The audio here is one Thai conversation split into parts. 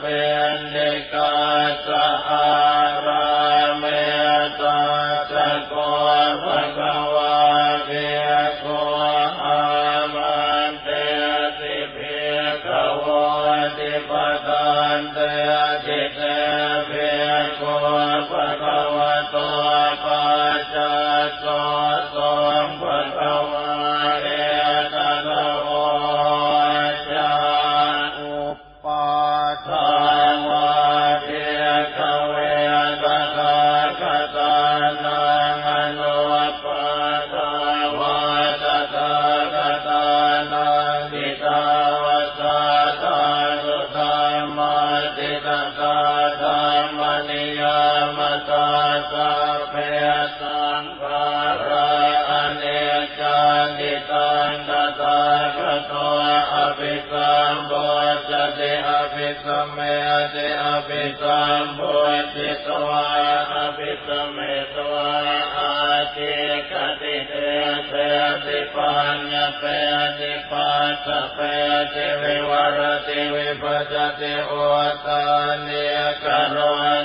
เป็นเดกาสหาราเมตาสโกภะคะวาเพียโกอามันเตสิเพกวติปทานเตจิเตเพโกภะคะวะโต ธรรมนิยามตาสัพเพสังขาราอเนจจาติตังตตาคตอภิสัมโพจติอภิสัมเมติอภิสัมโพจิตวาอภิสัมเม เตติปัญญาเปติปัสสะเปติวิวรติวิปัสสติโอตานิกโร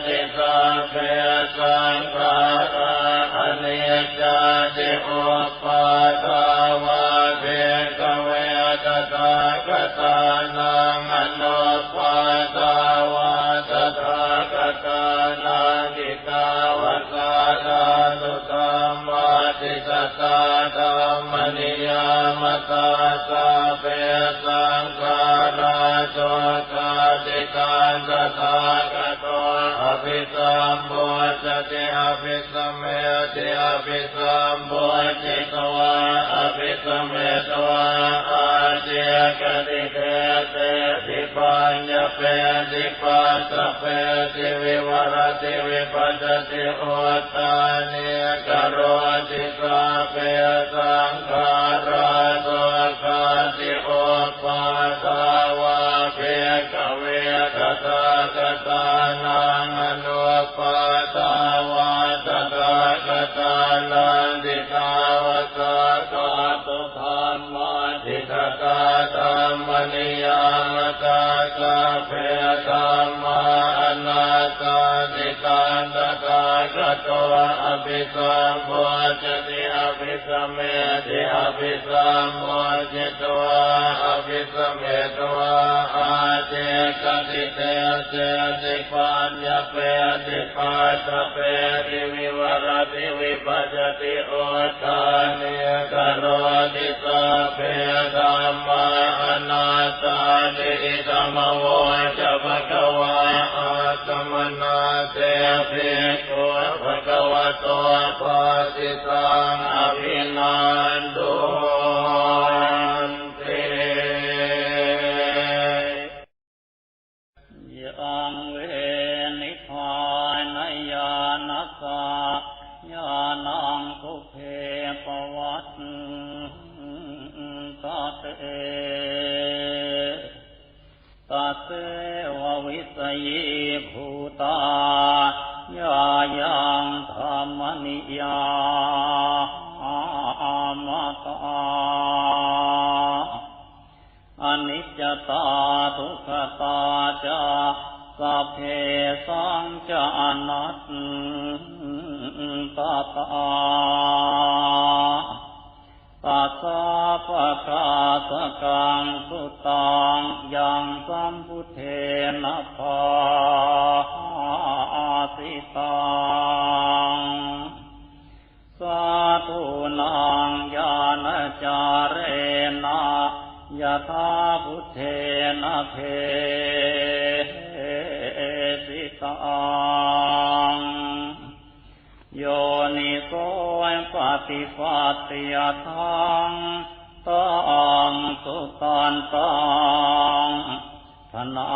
ติสัพเพสังขาราอเนจจาติโอปาทาวาเภกเวตตาคตานังอนุปาทาวาตถาคตานังกิตาวสาธานุธรรมาติสตา ธรรมนิยามตาสาเปสังขาราโสกาติกาตถาคตอภิสัมโพจติอภิสัมเมติอภิสัมโพจิตวาอภิสัมเมตวาอาเจกติเตเต ญญเปติปัสสะเปติวิวรติวิปัสสิโอตานิกโรติสาเปสังขาราโสกาติโอปาทาวาเภกเวตตาคตานังอนุปาทาวาตถาคตานังดิตาว ตตาธรรมนิยามตาสาเพธรรมาอนาตาติตันตตาคตวอภิสัมโพจติ สเมติอภิสัมโพจิตวะอภิสเมตวะอาเจกติเตเสติปัญญาเปติปัสสะเปติวิวรติวิปัสสติโอตานิกโรติสาเพธรรมาอนาตาติธรรมโวจะภะคะวะอาตมนาเตเพโกภะคะ วโตปาติตังอภินันตุเตยัง เวนิพานญาณสาญาณังสุเพปวัตตเตตัเสววิสยีภูตา นิยามตาอนิจจตาทุกขตาจาสัพเพสังจานัตตตาตัสสะปะกาสกังสุตังยังสัมพุเทนะภาสิ พุทเทนะเพสิตังโยนิโสปฏิปัติยทังตังสุตันตังธนา